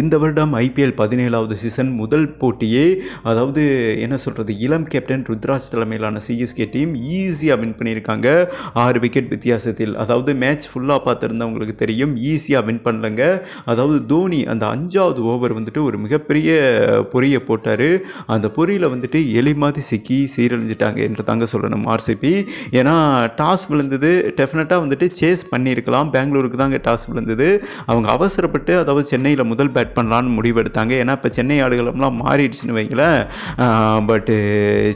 இந்த வருடம் ஐபிஎல் பதினேழாவது சீசன் முதல் போட்டியே அதாவது என்ன சொல்கிறது இளம் கேப்டன் ருத்ராஜ் தலைமையிலான சிஎஸ்கே டீம் ஈஸியாக வின் பண்ணியிருக்காங்க. ஆறு விக்கெட் வித்தியாசத்தில். அதாவது மேட்ச் ஃபுல்லாக பார்த்துருந்தவங்களுக்கு தெரியும் ஈஸியாக வின் பண்ணலங்க. அதாவது தோனி அந்த அஞ்சாவது ஓவர் வந்துட்டு ஒரு மிகப்பெரிய பொறியை போட்டார். அந்த பொறியில் வந்துட்டு எலி மாதிரி சிக்கி சீரழிஞ்சிட்டாங்க என்று தாங்க சொல்லணும் ஆர்சிபி ஏன்னா டாஸ் விழுந்தது டெஃபினட்டாக வந்துட்டு சேஸ் பண்ணியிருக்கலாம். பெங்களூருக்கு தாங்க டாஸ் விழுந்தது. அவங்க அவசரப்பட்டு அதாவது சென்னையில் முதல் பேட் பண்ணலான்னு முடிவெடுத்தாங்க. ஏன்னா இப்போ சென்னை ஆடுகளம்லாம் மாறிடுச்சுன்னு வைங்களேன் பட்டு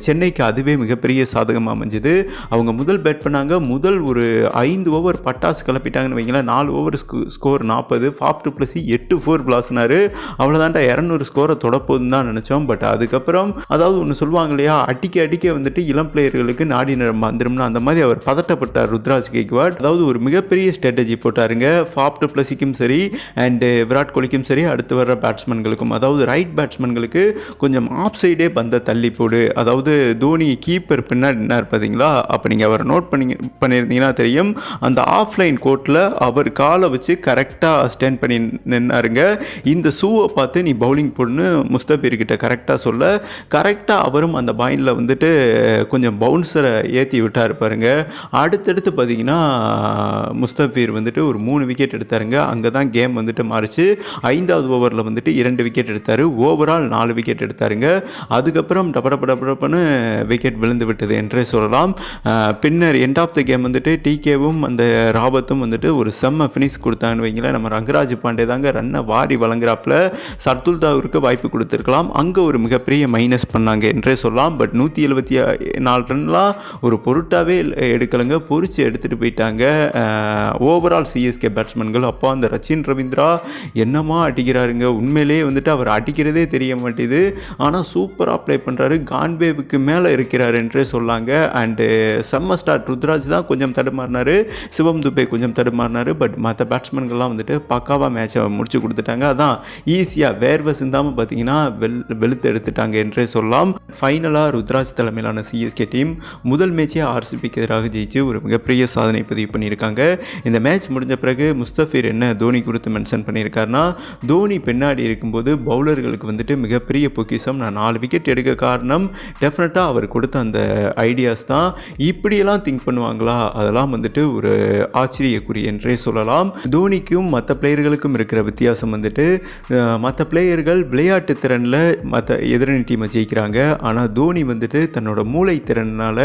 சென்னைக்கு அதுவே மிகப்பெரிய சாதகமாக அமைஞ்சுது. அவங்க முதல் பேட் பண்ணாங்க. முதல் ஒரு ஐந்து ஓவர் பட்டாசு கிளப்பிட்டாங்கன்னு வைங்களேன் நாலு ஓவர் ஸ்கோர் நாற்பது ஃபாப் டூ ப்ளஸ் எட்டு ஃபோர் பிளாஸ்னாரு அவ்வளோதான்டா இரநூறு ஸ்கோரை தொடப்போதுன்னு தான் நினச்சோம். பட் அதுக்கப்புறம் அதாவது ஒன்று சொல்லுவாங்க இல்லையா அடிக்க அடிக்க வந்துட்டு இளம் பிளேயர்களுக்கு நாடி நிறம் வந்துடும்னு அந்த மாதிரி அவர் பதட்டப்பட்டார் ருத்ராஜ் கேக்வாட். அதாவது ஒரு மிகப்பெரிய ஸ்ட்ராட்டஜி போட்டாருங்க. ஃபாப் டூ ப்ளஸிக்கும் சரி அண்டு விராட் கோலிக்கும் சரி அடுத்து வர்ற பேட்ஸ்மேன்களுக்கும் அதாவது ரைட் பேட்ஸ்மேன்களுக்கு கொஞ்சம் ஆஃப் சைடே பந்தை தள்ளி போடு. அதாவது தோனி கீப்பர் பின்னாடி என்ன இருப்பதுங்களா? அப்போ நீங்கள் அவரை நோட் பண்ணி பண்ணியிருந்தீங்கன்னா தெரியும். அந்த ஆஃப்லைன் கோர்ட்டில் அவர் காலை வச்சு கரெக்டாக ஸ்டாண்ட் பண்ணி நின்னாருங்க. இந்த ஷூவை பார்த்து நீ பவுலிங் போடுன்னு முஸ்தபீர்கிட்ட கரெக்டாக சொல்ல. கரெக்டாக அவரும் அந்த பாயிண்டில் வந்துட்டு கொஞ்சம் பவுன்சரை ஏற்றி விட்டார் பாருங்க. அடுத்தடுத்து பார்த்தீங்கன்னா முஸ்தபீர் வந்துட்டு ஒரு மூணு விக்கெட் எடுத்தாருங்க. அங்கே தான் கேம் வந்துட்டு மாறிச்சு. ஐந்தாவது ஓவரில் வந்துட்டு இரண்டு விக்கெட் எடுத்தார். ஓவரால் நாலு விக்கெட் எடுத்தாருங்க. அதுக்கப்புறம் டபட படப்படப்பன்னு விக்கெட் விழுந்து விட்டது என்றே சொல்லலாம். பின்னர் எண்ட் ஆஃப் த கேம் வந்துட்டு டிகேவும் அந்த ராபத்தும் வந்துட்டு ஒரு செம்ம ஃபினிஷ் கொடுத்தாங்கன்னு வைங்களேன். நம்ம ரங்கராஜ் பாண்டே தாங்க ரன்னை வாரி வழங்குறாப்பில். சர்துல் தாவூருக்கு வாய்ப்பு கொடுத்துருக்கலாம். அங்கே ஒரு மிகப்பெரிய மைனஸ் பண்ணாங்க என்றே சொல்லலாம். பட் நூற்றி எழுபத்தி நாலு ரன்லாம் ஒரு பொருட்டாவே எடுக்கலைங்க. பொறிச்சு எடுத்துகிட்டு போயிட்டாங்க. ஓவரால் சிஎஸ்கே பேட்ஸ்மேன்கள் அப்போ அந்த ரச்சின் ரவீந்திரா என்னமா அடிக்கிறாருங்க. உண்மையிலேயே வந்துட்டு அவர் அடிக்கிறதே தெரிய மாட்டேது. ஆனால் சூப்பராக ப்ளே பண்ணுறாரு கான்வேவுக்கு மேலே இருக்கிறார் என்றே சொல்லாங்க. அண்டு uh, செம்ம ஸ்டார் ருத்ராஜ் தான் கொஞ்சம் தடுமாறினாரு. சிவம் துபே கொஞ்சம் தடுமாறினார். பட் மற்ற பேட்ஸ்மேன்கள்லாம் வந்துட்டு பக்காவாக மேட்சை முடிச்சு கொடுத்துட்டாங்க. அதான் ஈஸியாக வேர்வை சிந்தாமல் பார்த்தீங்கன்னா வெல் வெளுத்து எடுத்துட்டாங்க என்றே சொல்லலாம். ஃபைனலாக ருத்ராஜ் தலைமையிலான சிஎஸ்கே டீம் முதல் மேட்சே ஆர்சிபிக்கு எதிராக ஜெயிச்சு ஒரு மிகப்பெரிய சாதனை பதிவு பண்ணியிருக்காங்க. இந்த மேட்ச் முடிஞ்ச பிறகு முஸ்தபீர் என்ன தோனி குறித்து மென்ஷன் பண்ணியிருக்காருன்னா தோனி பின்னாடி இருக்கும்போது பவுலர்களுக்கு வந்துட்டு மிகப்பெரிய பொக்கிஷம். நான் நாலு விக்கெட் எடுக்க காரணம் டெஃபினட்டாக அவர் கொடுத்த அந்த ஐடியாஸ் தான். இப்படியெல்லாம் திங்க் பண்ணுவாங்களா? அதெல்லாம் வந்துட்டு ஒரு ஆச்சரியக்குறி என்றே சொல்லலாம். தோனிக்கும் மற்ற பிளேயர்களுக்கும் இருக்கிற வித்தியாசம் வந்துட்டு மற்ற பிளேயர்கள் விளையாட்டு திறனில் மற்ற எதிரணி டீமை ஜெயிக்கிறாங்க. ஆனால் தோனி வந்துட்டு தன்னோட மூளை திறனால்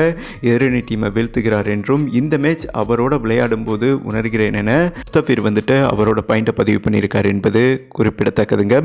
எதிரணி டீமை வீழ்த்துகிறார் என்றும் இந்த மேட்ச் அவரோட விளையாடும் போது உணர்கிறேன் என முஸ்தபீர் வந்துட்டு அவரோட பாயிண்ட்டை பதிவு பண்ணியிருக்கார் என்பது குறிப்பிடத்தக்கதுங்க.